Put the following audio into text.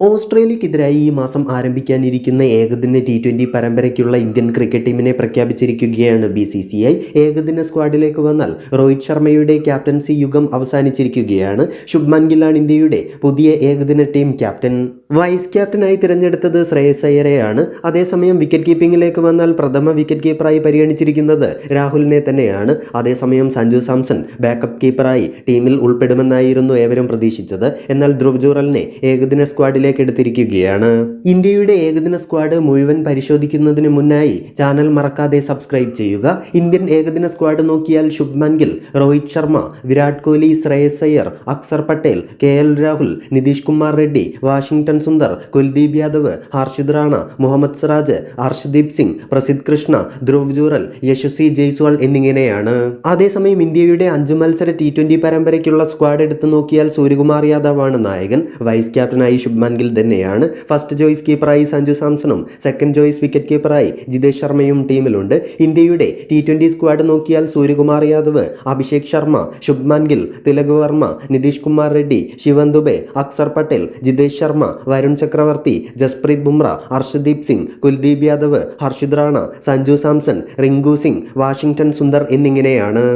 ഓസ്ട്രേലിയക്കെതിരായി ഈ മാസം ആരംഭിക്കാനിരിക്കുന്ന ഏകദിന ടി ട്വന്റി പരമ്പരയ്ക്കുള്ള ഇന്ത്യൻ ക്രിക്കറ്റ് ടീമിനെ പ്രഖ്യാപിച്ചിരിക്കുകയാണ് ബി സി സി ഐ ഏകദിന സ്ക്വാഡിലേക്ക് വന്നാൽ രോഹിത് ശർമ്മയുടെ ക്യാപ്റ്റൻസി യുഗം അവസാനിച്ചിരിക്കുകയാണ്. ശുഭ്മാൻ ഗില്ലാണ് ഇന്ത്യയുടെ പുതിയ ഏകദിന ടീം ക്യാപ്റ്റൻ വൈസ് ക്യാപ്റ്റനായി തിരഞ്ഞെടുത്തത് ശ്രേയസ് അയ്യരെയാണ് അതേസമയം വിക്കറ്റ് കീപ്പിംഗിലേക്ക് വന്നാൽ പ്രഥമ വിക്കറ്റ് കീപ്പറായി പരിഗണിച്ചിരിക്കുന്നത് രാഹുലിനെ തന്നെയാണ്. അതേസമയം സഞ്ജു സാംസൺ ബാക്കപ്പ് കീപ്പറായി ടീമിൽ ഉൾപ്പെടുമെന്നായിരുന്നു ഏവരും പ്രതീക്ഷിച്ചത്. എന്നാൽ ധ്രുവ് ജൂറലിനെ ഏകദിന സ്ക്വാഡിലേക്ക് എടുത്തിരിക്കുകയാണ്. ഇന്ത്യയുടെ ഏകദിന സ്ക്വാഡ് മുഴുവൻ പരിശോധിക്കുന്നതിന് മുന്നായി ചാനൽ മറക്കാതെ സബ്സ്ക്രൈബ് ചെയ്യുക. ഇന്ത്യൻ ഏകദിന സ്ക്വാഡ് നോക്കിയാൽ Shubman Gill Rohit Sharma Virat Kohli Shreyas Iyer Axar Patel K L Rahul Nitish Kumar Reddy Washington Sundar Kuldeep Yadav Harshit Rana Mohammed Siraj Harshdeep Singh Prasidh Krishna Dhruv Jurel Yashasvi Jaiswal എന്നിങ്ങനെയാണ്. അതേസമയം ഇന്ത്യയുടെ അഞ്ച് മത്സര T twenty പരമ്പരയ്ക്കുള്ള squad എടുത്തു നോക്കിയാൽ സൂര്യകുമാർ യാദവാണ് നായകൻ. Vice ക്യാപ്റ്റനായി ശുഭ്മാൻ ഗിൽ തന്നെയാണ്. ഫസ്റ്റ് ചോയ്സ് കീപ്പറായി സഞ്ജു സാംസണും സെക്കൻഡ് ചോയ്സ് വിക്കറ്റ് കീപ്പറായി ജിതേഷ് ശർമ്മയും ടീമിലുണ്ട്. ഇന്ത്യയുടെ ടി ട്വന്റി സ്ക്വാഡ് നോക്കിയാൽ സൂര്യകുമാർ യാദവ് അഭിഷേക് ശർമ്മ ശുഭ്മാൻ ഗിൽ തിലക് വർമ്മ നിതീഷ് കുമാർ റെഡ്ഡി ശിവൻ ദുബെ അക്സർ പട്ടേൽ ജിതേഷ് ശർമ്മ വരുൺ ചക്രവർത്തി ജസ്പ്രീത് ബുംറ ഹർഷദീപ് സിംഗ് കുൽദീപ് യാദവ് ഹർഷിദ് റാണ സഞ്ജു സാംസൺ റിങ്കു സിംഗ് വാഷിംഗ്ടൺ സുന്ദർ എന്നിങ്ങനെയാണ്.